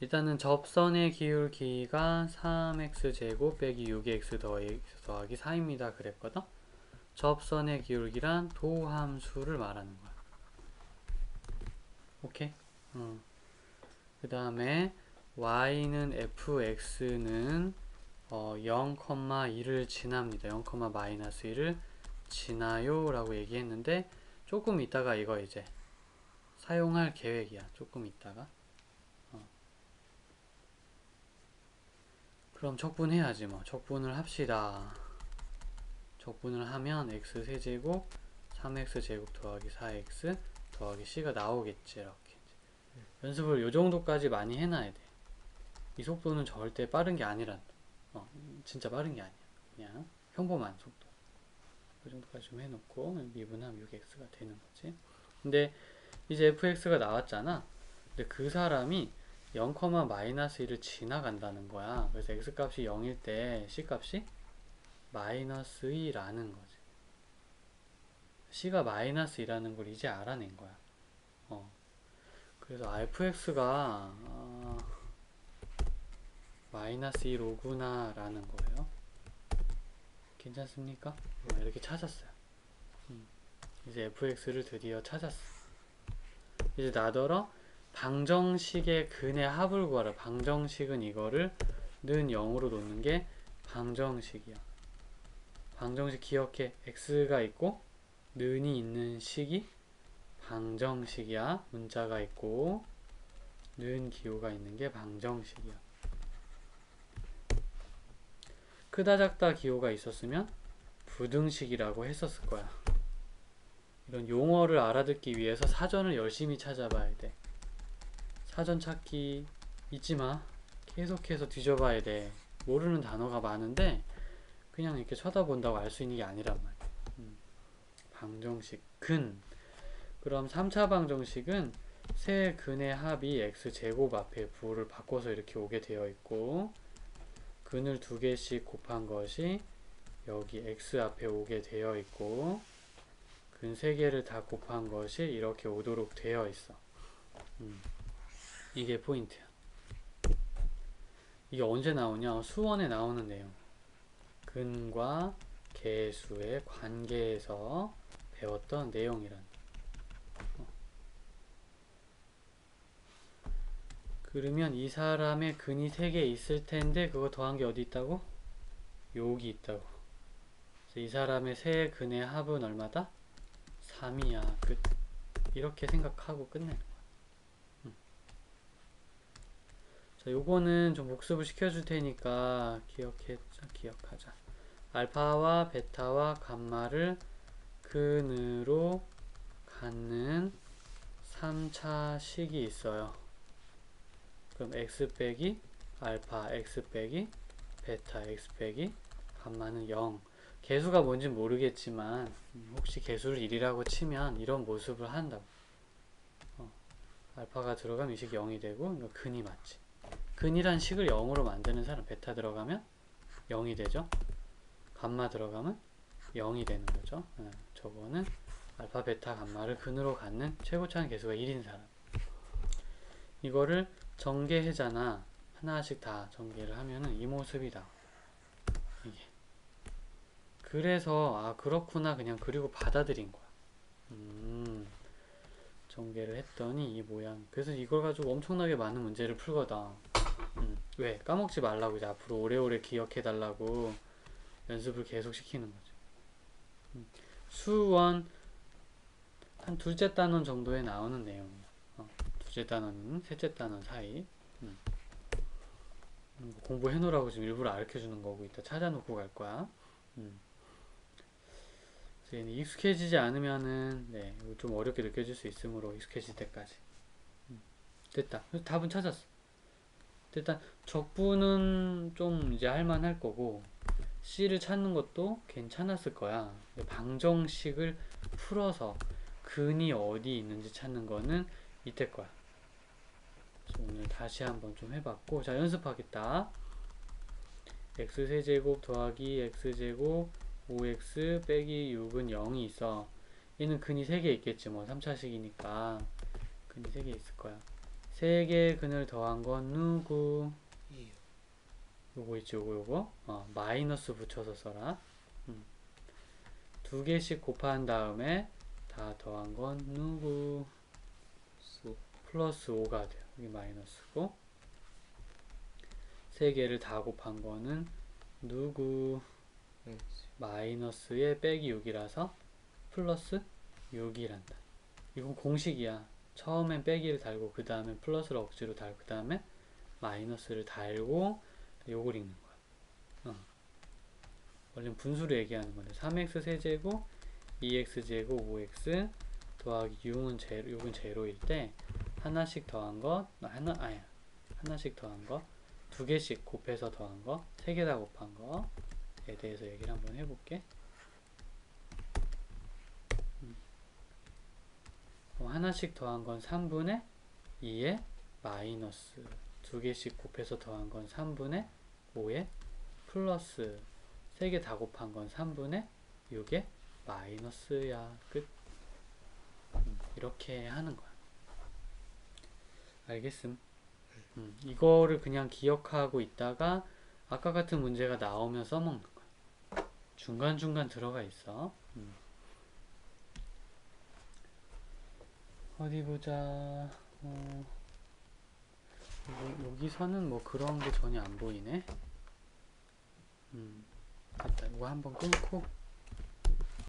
일단은 접선의 기울 기가 3x제곱 빼기 6x 더하기 4입니다. 그랬거든? 접선의 기울기란 도함수를 말하는 거야. 오케이? 어. 그 다음에 y는 fx는 어, 0,1을 지납니다. 0,-1을 지나요 라고 얘기했는데 조금 있다가 이거 이제 사용할 계획이야. 조금 있다가 어. 그럼 적분해야지 뭐 적분을 합시다. 적분을 하면 x세제곱 3x제곱 더하기 4x 더하기 c가 나오겠지 이렇게 연습을 요 정도까지 많이 해놔야 돼. 이 속도는 절대 빠른 게 아니란 어, 진짜 빠른 게 아니야. 그냥 평범한 속도. 그 정도까지 좀 해놓고 미분하면 6x가 되는 거지. 근데 이제 fx가 나왔잖아. 근데 그 사람이 0,-1을 지나간다는 거야. 그래서 x값이 0일 때 c값이 마이너스 2라는 거지. c가 마이너스 2라는 걸 이제 알아낸 거야. 어. 그래서 fx가 어, 마이너스 2로구나 라는 거예요. 괜찮습니까? 어, 이렇게 찾았어요. 음. 이제 fx를 드디어 찾았어. 이제 나더러 방정식의 근의 합을 구하라. 방정식은 이거를 는 0으로 놓는 게 방정식이야. 방정식 기억해. x가 있고 는이 있는 식이 방정식이야. 문자가 있고 는 기호가 있는 게 방정식이야. 크다 작다 기호가 있었으면 부등식이라고 했었을 거야. 이런 용어를 알아듣기 위해서 사전을 열심히 찾아봐야 돼. 사전 찾기 잊지 마. 계속해서 뒤져봐야 돼. 모르는 단어가 많은데 그냥 이렇게 쳐다본다고 알 수 있는 게 아니란 말이야. 음. 방정식 근 그럼 3차 방정식은 세 근의 합이 x제곱 앞에 부호를 바꿔서 이렇게 오게 되어 있고 근을 두 개씩 곱한 것이 여기 x 앞에 오게 되어 있고 근 세 개를 다 곱한 것이 이렇게 오도록 되어 있어. 음. 이게 포인트야. 이게 언제 나오냐? 수원에 나오는 내용. 근과 개수의 관계에서 배웠던 내용이란. 어. 그러면 이 사람의 근이 3개 있을 텐데 그거 더한 게 어디 있다고? 여기 있다고. 이 사람의 세 근의 합은 얼마다? 3이야. 끝. 이렇게 생각하고 끝내는 거야. 음. 자, 요거는 좀 복습을 시켜줄 테니까 기억해, 기억하자. 알파와 베타와 감마를 근으로 갖는 3차 식이 있어요. 그럼 x 빼기 알파 x 빼기 베타 x 빼기 감마는 0 개수가 뭔지 모르겠지만 혹시 개수를 1이라고 치면 이런 모습을 한다고 어, 알파가 들어가면 이 식이 0이 되고 근이 맞지 근이란 식을 0으로 만드는 사람 베타 들어가면 0이 되죠 감마 들어가면 0이 되는 거죠 네, 저거는 알파 베타 감마를 근으로 갖는 최고차는 개수가 1인 사람 이거를 전개해잖아. 하나씩 다 전개를 하면은 이 모습이다. 이게. 그래서 아 그렇구나 그냥 그리고 받아들인 거야. 음, 전개를 했더니 이 모양. 그래서 이걸 가지고 엄청나게 많은 문제를 풀거든. 음, 왜? 까먹지 말라고 이제 앞으로 오래오래 기억해 달라고 연습을 계속 시키는 거죠. 음, 수원 한 둘째 단원 정도에 나오는 내용이야. 둘째 단원, 셋째 단원 사이 음. 음 공부해 놓으라고 지금 일부러 가르쳐 주는 거고 이따 찾아놓고 갈 거야. 음. 그래서 익숙해지지 않으면은 네, 좀 어렵게 느껴질 수 있으므로 익숙해질 때까지. 음. 됐다. 답은 찾았어. 일단 적분은 좀 이제 할만할 거고 C를 찾는 것도 괜찮았을 거야. 방정식을 풀어서 근이 어디 있는지 찾는 거는 이때 거야. 오늘 다시 한번 좀 해봤고 자 연습하겠다. X세제곱 더하기 x제곱 5x 빼기 6은 0이 있어. 얘는 근이 3개 있겠지 뭐. 3차식이니까. 근이 3개 있을 거야 세 개의 근을 더한 건 누구? 이요. 요거 있지 요거 요거 어, 마이너스 붙여서 써라 음. 두 개씩 곱한 다음에 다 더한 건 누구? 수. 플러스 5가 돼요 여기 마이너스고 세 개를 다 곱한 거는 누구? X. 마이너스에 빼기 6이라서 플러스 6이란다. 이건 공식이야. 처음엔 빼기를 달고 그 다음에 플러스를 억지로 달고 그 다음에 마이너스를 달고 요걸 읽는 거야. 어. 원래는 분수로 얘기하는 건데 3x 세제곱 2x 제곱 5x 더하기 6은 제로, 6은 제로일 때 하나씩 더한 것 아, 하나 아야 하나씩 더한 것두 개씩 곱해서 더한 거세개 다 곱한 거에 대해서 얘기를 한번 해볼게. 어, 하나씩 더한 건 3분의 2의 마이너스 두 개씩 곱해서 더한 건 3분의 5의 플러스 세 개 다 곱한 건 3분의 6의 마이너스야. 끝. 음, 이렇게 하는 거야. 알겠음? 음, 이거를 그냥 기억하고 있다가 아까 같은 문제가 나오면 써먹는 거야. 중간중간 들어가 있어. 음. 어디 보자. 어, 여- 여기서는 뭐 그런 게 전혀 안 보이네. 음, 됐다 이거 한번 끊고